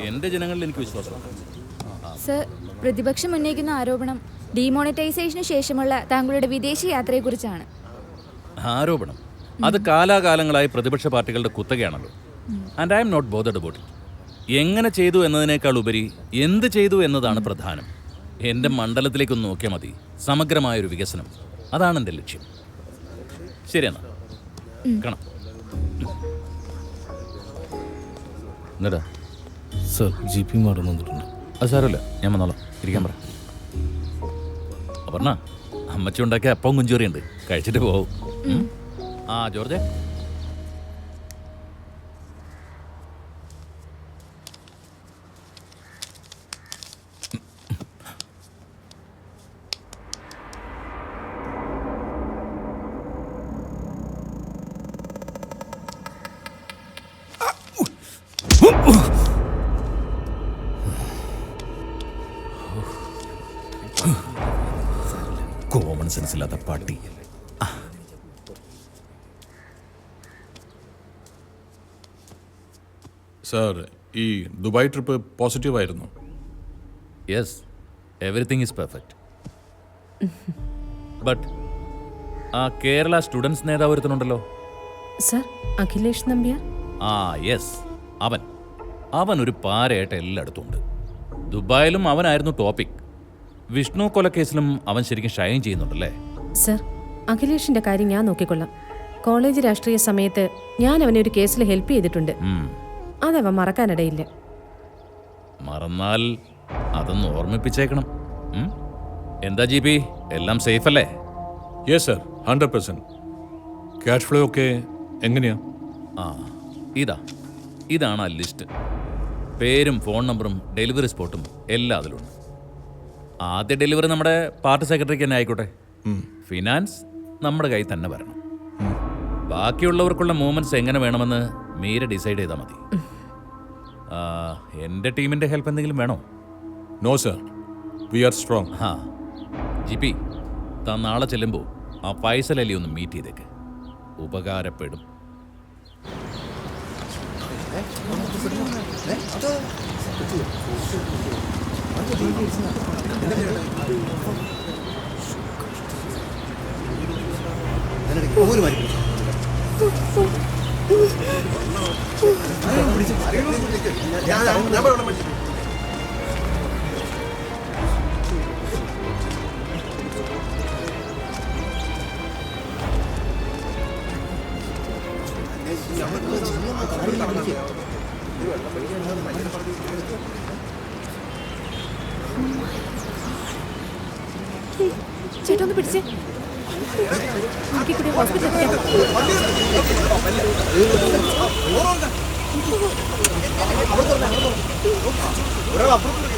എന്റെ ജനങ്ങളിൽ എനിക്ക് വിശ്വാസമുണ്ട്. സർ പ്രതിപക്ഷം ഉന്നയിക്കുന്ന ആരോപണം ഡിമോണിറ്റൈസേഷന് ശേഷമുള്ള താങ്കളുടെ വിദേശ യാത്രയെക്കുറിച്ചാണ്. ആരോപണം? അത് കാലാകാലങ്ങളായി പ്രതിപക്ഷ പാർട്ടികളുടെ കുത്തകയാണല്ലോ. And I am not bothered about എങ്ങനെ ചെയ്തു എന്നതിനേക്കാൾ ഉപരി എന്ത് ചെയ്തു എന്നതാണ് പ്രധാനം. എന്റെ മണ്ഡലത്തിലേക്കൊന്ന് നോക്കിയാൽ മതി. സമഗ്രമായൊരു വികസനം. അതാണ് എന്റെ ലക്ഷ്യം. ശരിയെന്നാ കാണാം. എന്നിട്ടാ സർ ജി പി മാഡം വന്നിട്ടുണ്ട്. അത് സാരമില്ല. ഞാൻ വന്നോളാം. ഇരിക്കാൻ പറ. അപർണ അമ്മച്ചി ഉണ്ടാക്കിയ അപ്പം കുഞ്ചോറിയുണ്ട് കഴിച്ചിട്ട് പോവും. ആ ജോർജെ കോമൺ സെൻസ് ഇല്ലാത്ത പാട്ടി. സാർ ഈ ദുബായ് ട്രിപ്പ് പോസിറ്റീവ് ആയിരുന്നു. Yes everything is perfect but ആ കേരള സ്റ്റുഡൻസ് നേതാവ് ഒരുത്തനുണ്ടല്ലോ? സർ അഖിലേഷ് നമ്പ്യാർ? ആ യെസ് അവൻ. അവൻ ഒരു പാരയായിട്ട് എല്ലായിടത്തും ഉണ്ട്. ദുബായിലും അവനായിരുന്നു ടോപ്പിക് വിഷ്ണു കൊലക്കേസിലും അവൻ ശരിക്കും ഷൈൻ ചെയ്യുന്നുണ്ടല്ലേ? സർ അഖിലേഷിന്റെ കാര്യം ഞാൻ നോക്കിക്കൊള്ളാം. കോളേജ് രാഷ്ട്രീയ സമയത്ത് ഞാൻ അവനെ ഒരു കേസിൽ ഹെൽപ്പ് ചെയ്തിട്ടുണ്ട്. അതവൻ അതവ മറക്കാനിടയില്ല. മറന്നാൽ അതൊന്ന് ഓർമ്മിപ്പിച്ചേക്കണം. എന്താ ജി പി? എല്ലാം സേഫ് അല്ലേ yes sir hundred percent cash flow ഒക്കെ എങ്ങനെയാ? ആ ഇതാ. ഇതാണ് ആ ലിസ്റ്റ്. പേരും ഫോൺ നമ്പറും ഡെലിവറി സ്പോട്ടും എല്ലാം അതിലുണ്ട്. ആദ്യ ഡെലിവറി നമ്മുടെ പാർട്ടി സെക്രട്ടറിക്ക് തന്നെ ആയിക്കോട്ടെ ഫിനാൻസ് നമ്മുടെ കയ്യിൽ തന്നെ വരണം ബാക്കിയുള്ളവർക്കുള്ള മൂവ്മെന്റ്സ് എങ്ങനെ വേണമെന്ന് മീര ഡിസൈഡ് ചെയ്താൽ മതി എന്റെ എന്റെ ടീമിന്റെ ഹെൽപ്പ് എന്തെങ്കിലും വേണോ no sir we are strong ഹാ ജി പി താൻ നാളെ ചെല്ലുമ്പോൾ ആ ഫൈസൽ അലി ഒന്ന് മീറ്റ് ചെയ്തേക്ക് ഉപകാരപ്പെടും ഒരു മരി ഞമ്മക്ക് നടന്നില്ല ഇത് വെള്ളം പഠിക്കാൻ ചേട്ടാ ഒന്ന് പിടിച്ചേ. നോക്കിക്കൂടെ കൂടി ഹോസ്പിറ്റലിൽ അപ്പുറത്ത്